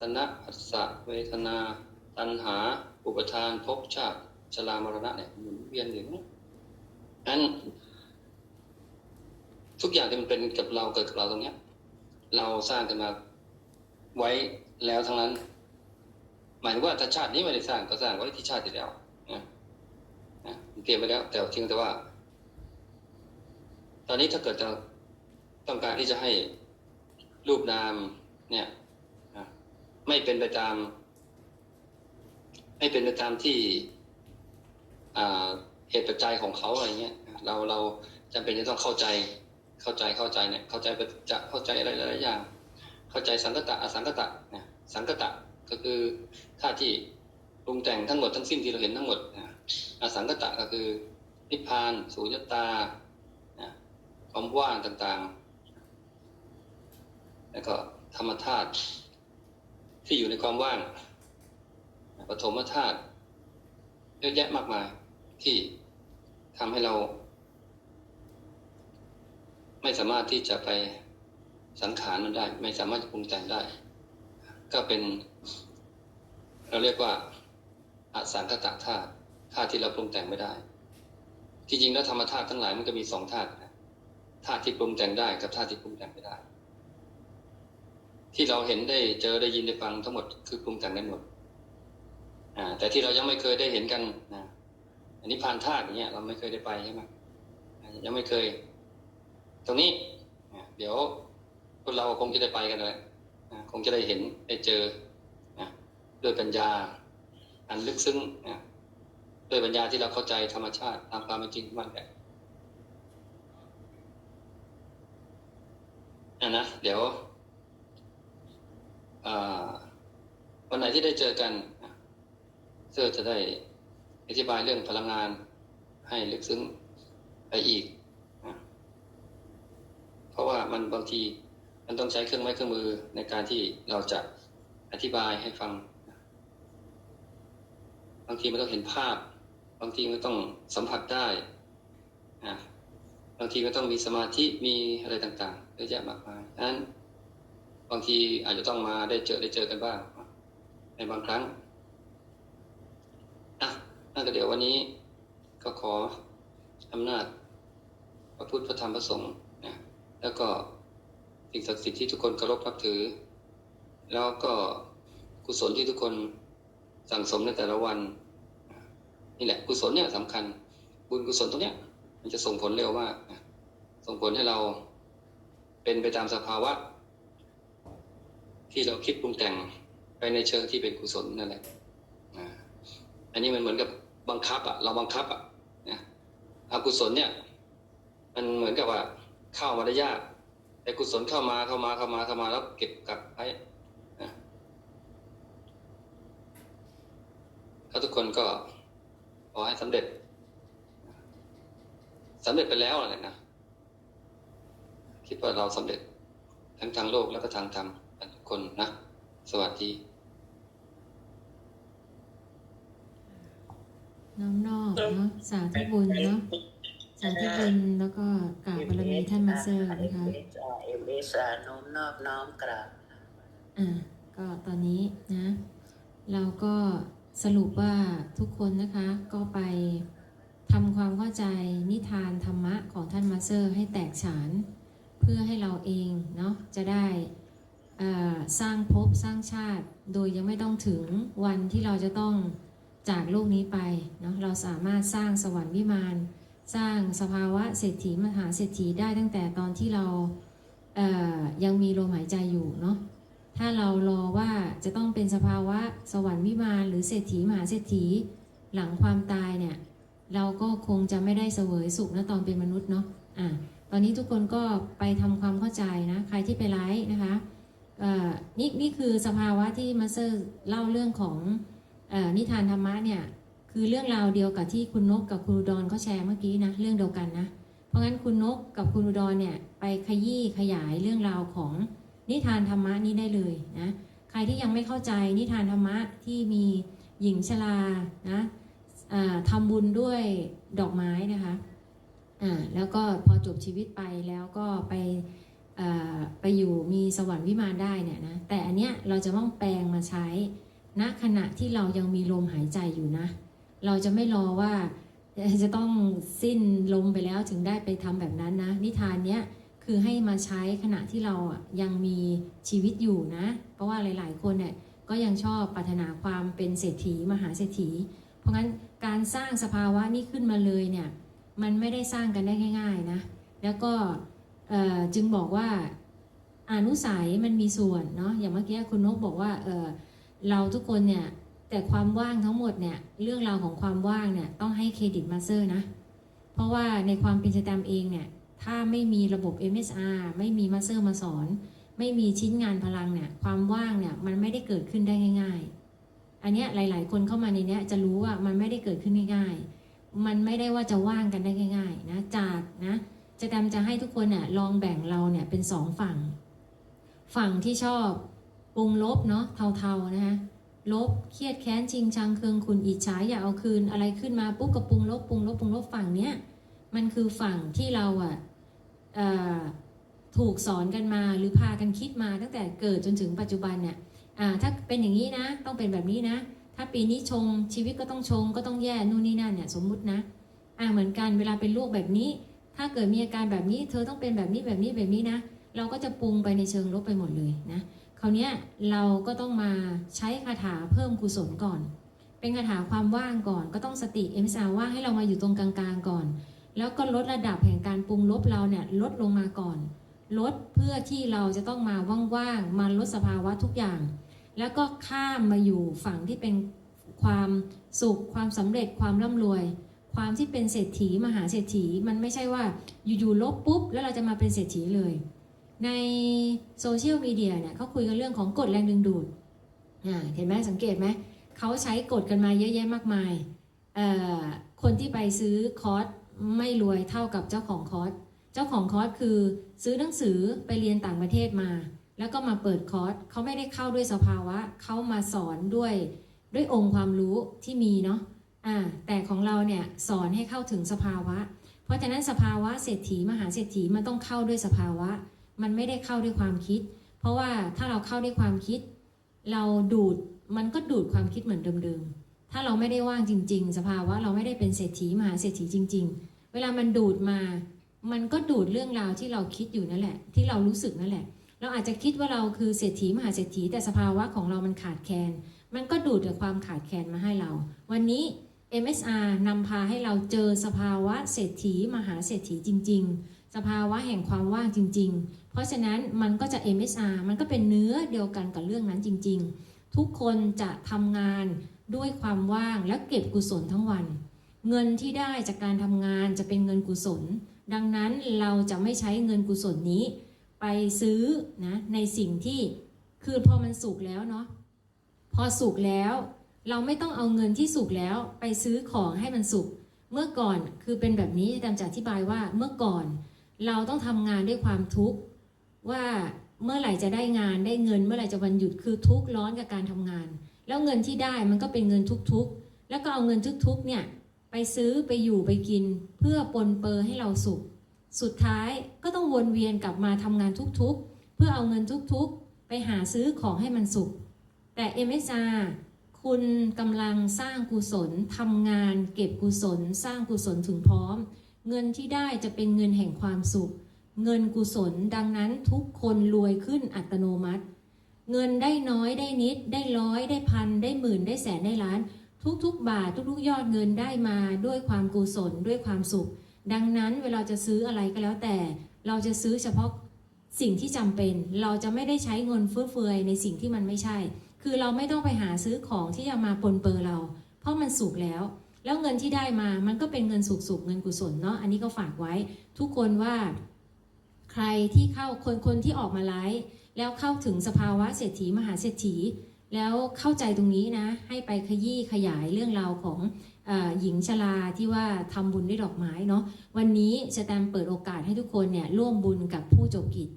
ตนะอัสสะเวทนา ตัณหา อุปทานภพชาติชรามรณะเนี่ยหมุนเวียนอยู่นั้นทุกอย่างที่มันเป็นกับเราเกิดกับเราตรงเนี้ย เราสร้างกันมาไว้แล้วทั้งนั้น หมายถึงว่าถ้าชาตินี้ไม่ได้สร้างก็สร้างไว้ที่ชาติที่แล้วนะนะเตรียมไว้แล้ว แต่เพียงแต่ว่า ตอนนี้ถ้าเกิดจะต้องการที่จะให้รูปนามเนี่ย ไม่เป็นไปตาม ไม่เป็นไปตามที่เหตุปัจจัยของเขาอะไรเงี้ย เราเราจำเป็นจะต้องเข้าใจ เข้าใจเข้าใจเนี่ย เข้าใจปัจจะเข้าใจอะไรหลายๆอย่าง เข้าใจสังคตะอสังคตะนะสังคตะก็คือท่าที่ปรุงแต่งทั้งหมดทั้งสิ้นที่เราเห็นทั้งหมดนะอสังคตะก็คือนิพพานสุญญตานะความว่างต่างๆ แล้วก็ธรรมธาตุ ที่อยู่ในความว่างปฐมธาตุเยอะแยะมากมายที่ทำให้เรา ไม่สามารถที่จะไปสังขารมันได้ ไม่สามารถจะปรุงแต่งได้ ก็เป็น เราเรียกว่าอสังคตธาตุธาตุที่เราปรุงแต่งไม่ได้ ที่จริงแล้วธรรมธาตุทั้งหลายมันก็มีสองธาตุธาตุที่ปรุงแต่งได้กับธาตุที่ปรุงแต่งไม่ได้ ที่เราเห็นได้เจอได้ยินได้ฟังทั้งหมดคือปรุงแต่งได้หมดอ่า แต่ที่เรายังไม่เคยได้เห็นกันนะอันนี้พานธาตุอย่างเงี้ยเราไม่เคยได้ไปใช่ไหมยังไม่เคย ตรงนี้เดี๋ยวพวกเราคงจะได้ไปกันเลยอ่าคงจะได้เห็นได้เจออ่าด้วยปัญญา อันลึกซึ้งอ่าด้วยปัญญาที่เราเข้าใจธรรมชาติตามความเป็นจริงมันแหละอะนะเดี๋ยว วันไหนที่ได้เจอกันเสื้อจะได้อธิบายเรื่องพลังงานให้ลึกซึ้งไปอีก เพราะว่ามันบางทีมันต้องใช้เครื่องไม้เครื่องมือในการที่เราจะอธิบายให้ฟัง บางทีมันต้องเห็นภาพ บางทีมันต้องสัมผัสได้ บางทีก็ต้องมีสมาธิ มีอะไรต่างๆเยอะแยะมากมายนั้น บางทีอาจจะต้องมาได้เจอได้เจอกันบ้างในบางครั้งอะนั่นก็เดี๋ยววันนี้ก็ขออำนาจพระพุทธพระธรรมพระสงฆ์นะแล้วก็สิ่งศักดิ์สิทธิ์ที่ทุกคนเคารพนับถือ แล้วก็กุศลที่ทุกคนสั่งสมในแต่ละวัน นี่แหละกุศลเนี่ยสำคัญ บุญกุศลตรงเนี้ย มันจะส่งผลเร็วมากส่งผลให้เราเป็นไปตามสภาวะ ที่เราคิดปรุงแต่งไปในเชิงที่เป็นกุศลนั่นแหละอันนี้มันเหมือนกับบังคับอะเราบังคับอะนะอกุศลเนี่ย มันเหมือนกับว่าเข้ามาได้ยาก แต่กุศลเข้ามาเข้ามาเข้ามาเข้ามาแล้วเก็บกลับไว้ถ้าทุกคนก็ขอให้สำเร็จสำเร็จไปแล้วแหละนะคิดว่าเราสำเร็จทั้งทางโลกแล้วก็ทางธรรม คนนะ สวัสดี น้อมนอบเนาะสาธุบุญเนาะสาธุบุญแล้วก็กราบบารมีท่านมาสเซอร์นะคะเอเวสาน้อมนอบน้อมกราบอ่าก็ตอนนี้นะ เราก็สรุปว่าทุกคนนะคะก็ไปทำความเข้าใจนิทานธรรมะของท่านมาสเซอร์ให้แตกฉาน เพื่อให้เราเองเนาะจะได้เอ่อ สร้างภพสร้างชาติ โดยยังไม่ต้องถึงวันที่เราจะต้องจากโลกนี้ไปเนาะเราสามารถสร้างสวรรค์วิมานสร้างสภาวะเศรษฐีมหาเศรษฐีได้ตั้งแต่ตอนที่เราเยังมีลมหายใจอยู่เนาะถ้าเรารอว่าจะต้องเป็นสภาวะสวรรค์วิมานหรือเศรษฐีมหาเศรษฐีหลังความตายเนี่ยเราก็คงจะไม่ได้เสวยสุขนะตอนเป็นมนุษย์เนาะอะตอนนี้ทุกคนก็ไปทำความเข้าใจนะใครที่ไปไลฟ์นะคะ นี่นี่คือสภาวะที่มาสเตอร์เล่าเรื่องของออนิทานธรรมะเนี่ยคือเรื่องราวเดียวกับที่คุณนกกับคุณดอุดรเขาแชร์เมื่อกี้นะเรื่องเดียวกันนะ เพราะงั้นคุณนกกับคุณดอุดรเนี่ยไปขยี้ขยายเรื่องราวของนิทานธรรมะนี้ได้เลยนะใครที่ยังไม่เข้าใจนิทานธรรมะที่มีหญิงชรานะอ่าทำบุญด้วยดอกไม้นะคะอ่าแล้วก็พอจบชีวิตไปแล้วก็ไป ไปอยู่มีสวรรค์วิมานได้เนี่ยนะแต่อันเนี้ยเราจะต้องแปลงมาใช้ณขณะที่เรายังมีลมหายใจอยู่นะ เราจะไม่รอว่าจะต้องสิ้นลมไปแล้วถึงได้ไปทำแบบนั้นนะ นิทานเนี้ยคือให้มาใช้ขณะที่เรายังมีชีวิตอยู่นะ เพราะว่าหลายๆ คนเนี่ยก็ยังชอบปรารถนาความเป็นเศรษฐีมหาเศรษฐี เพราะงั้นการสร้างสภาวะนี้ขึ้นมาเลยเนี่ยมันไม่ได้สร้างกันได้ง่าย ๆนะ แล้วก็ จึงบอกว่าอนุสัยมันมีส่วนเนาะอย่างเมื่อกี้คุณนกบอกว่าเเราทุกคนเนี่ยแต่ความว่างทั้งหมดเนี่ยเรื่องราวของความว่างเนี่ยต้องให้เครดิตมาสเตอร์นะเพราะว่าในความเป็นสแตมเองเนี่ยถ้าไม่มีระบบ MSR ไม่มีมาสเตอร์มาสอน ไม่มีชิ้นงานพลังเนี่ยความว่างเนี่ยมันไม่ได้เกิดขึ้นได้ง่าย ๆ อันเนี้ยหลาย ๆ คนเข้ามาในเนี้ยจะรู้ว่ามันไม่ได้เกิดขึ้นง่ายๆ มันไม่ได้ว่าจะว่างกันได้ง่าย ๆ นะจากนะ จะดำจะให้ทุกคนเนี่ยลองแบ่งเราเนี่ยเป็นสองฝั่ง ฝั่งที่ชอบปรุงลบเนาะเทาๆนะคะลบเครียดแค้นชิงชังเคืองคุณอิจฉาอย่าเอาคืนอะไรขึ้นมาปุ๊บก็ปรุงลบปรุงลบปรุงลบฝั่งเนี้ยมันคือฝั่งที่เราอะเอ่อถูกสอนกันมาหรือพากันคิดมาตั้งแต่เกิดจนถึงปัจจุบันเนี่ยอ่าถ้าเป็นอย่างนี้นะ ต้องเป็นแบบนี้นะ ถ้าปีนี้ชงชีวิตก็ต้องชงก็ต้องแย่นู่นนี่นั่นเนี่ยสมมุตินะอ่าเหมือนกันเวลาเป็นลูกแบบนี้ ถ้าเกิดมีอาการแบบนี้ เธอต้องเป็นแบบนี้แบบนี้แบบนี้นะ เราก็จะปรุงไปในเชิงลบไปหมดเลยนะคราวนี้เราก็ต้องมาใช้คาถาเพิ่มกุศลก่อน เป็นคาถาความว่างก่อน ก็ต้องสติเอ็มซาว่าให้เรามาอยู่ตรงกลางๆก่อน แล้วก็ลดระดับแห่งการปรุงลบเราเนี่ยลดลงมาก่อน ลดเพื่อที่เราจะต้องมาว่างๆมาลดสภาวะทุกอย่าง แล้วก็ข้ามมาอยู่ฝั่งที่เป็นความสุขความสำเร็จความร่ำรวย ความที่เป็นเศรษฐีมหาเศรษฐีมันไม่ใช่ว่าอยู่ๆลบปุ๊บ แล้วเราจะมาเป็นเศรษฐีเลย ในโซเชียลมีเดียเนี่ยเขาคุยกันเรื่องของกฎแรงดึงดูดอ่าเห็นไหมสังเกตไหมเขาใช้กฎกันมาเยอะแยะมากมายคนที่ไปซื้อคอร์สไม่รวยเท่ากับเจ้าของคอร์สเจ้าของคอร์สคือซื้อหนังสือไปเรียนต่างประเทศมา แล้วก็มาเปิดคอร์สเขาไม่ได้เข้าด้วยสภาวะเขามาสอนด้วยด้วยองค์ความรู้ที่มีเนาะ อ่าแต่ของเราเนี่ยสอนให้เข้าถึงสภาวะ เพราะฉะนั้นสภาวะเศรษฐีมหาเศรษฐีมันต้องเข้าด้วยสภาวะ มันไม่ได้เข้าด้วยความคิด เพราะว่าถ้าเราเข้าด้วยความคิด เราดูดมันก็ดูดความคิดเหมือนเดิมๆ ถ้าเราไม่ได้ว่างจริง ๆ สภาวะเราไม่ได้เป็นเศรษฐีมหาเศรษฐีจริง ๆ เวลามันดูดมา มันก็ดูดเรื่องราวที่เราคิดอยู่นั่นแหละ ที่เรารู้สึกนั่นแหละ เราอาจจะคิดว่าเราคือเศรษฐีมหาเศรษฐีแต่สภาวะของเรามันขาดแคลน มันก็ดูดแต่ความขาดแคลนมาให้เรา วันนี้ MSR นำพาให้เราเจอสภาวะเศรษฐีมหาเศรษฐีจริง ๆ สภาวะแห่งความว่างจริง ๆ เพราะฉะนั้นมันก็จะ MSR มันก็เป็นเนื้อเดียวกันกับเรื่องนั้นจริง ๆ ทุกคนจะทำงานด้วยความว่างและเก็บกุศลทั้งวัน เงินที่ได้จากการทำงานจะเป็นเงินกุศล ดังนั้นเราจะไม่ใช้เงินกุศลนี้ ไปซื้อนะในสิ่งที่คือพอมันสุกแล้วเนาะพอสุกแล้ว เราไม่ต้องเอาเงินที่สุกแล้วไปซื้อของให้มันสุก เมื่อก่อนคือเป็นแบบนี้อาจารย์จะอธิบายว่าเมื่อก่อน เราต้องทำงานด้วยความทุกข์ว่าเมื่อไหร่จะได้งานได้เงิน เมื่อไหร่จะวันหยุดคือทุกข์ร้อนกับการทำงาน แล้วเงินที่ได้มันก็เป็นเงินทุกๆ แล้วก็เอาเงินทุกๆเนี่ยไปซื้อไปอยู่ไปกิน เพื่อปนเปื้อให้เราสุข สุดท้ายก็ต้องวนเวียนกลับมาทำงานทุกๆ เพื่อเอาเงินทุกๆ ไปหาซื้อของให้มันสุข แต่ MSR คุณกำลังสร้างกุศลทำงาน เก็บกุศล สร้างกุศลถึงพร้อม เงินที่ได้จะเป็นเงินแห่งความสุข เงินกุศลดังนั้นทุกคนรวยขึ้นอัตโนมัติ เงินได้น้อยได้นิด ได้ร้อยได้พันได้หมื่นได้แสนได้ล้าน ทุกๆ บาททุกๆ ยอดเงินได้มาด้วยความกุศลด้วยความสุข ดังนั้นเวลาจะซื้ออะไรก็แล้วแต่ เราจะซื้อเฉพาะสิ่งที่จำเป็น เราจะไม่ได้ใช้เงินฟุ่มเฟือยในสิ่งที่มันไม่ใช่ คือเราไม่ต้องไปหาซื้อของที่จะมาปนเปื้อเรา เพราะมันสุกแล้ว แล้วเงินที่ได้มามันก็เป็นเงินสุกๆเงินกุศลเนาะอันนี้ก็ฝากไว้ ทุกคนว่า ใครที่เข้าคนคนที่ออกมาไลฟ์แล้วเข้าถึงสภาวะเศรษฐีมหาเศรษฐี แล้วเข้าใจตรงนี้นะ ให้ไปขยี้ขยายเรื่องราวของอหญิงชราที่ว่าทำบุญด้วยดอกไม้เนาะวันนี้สแตมเปิดโอกาสให้ทุกคนเนี่ยร่วมบุญกับผู้จบกิจ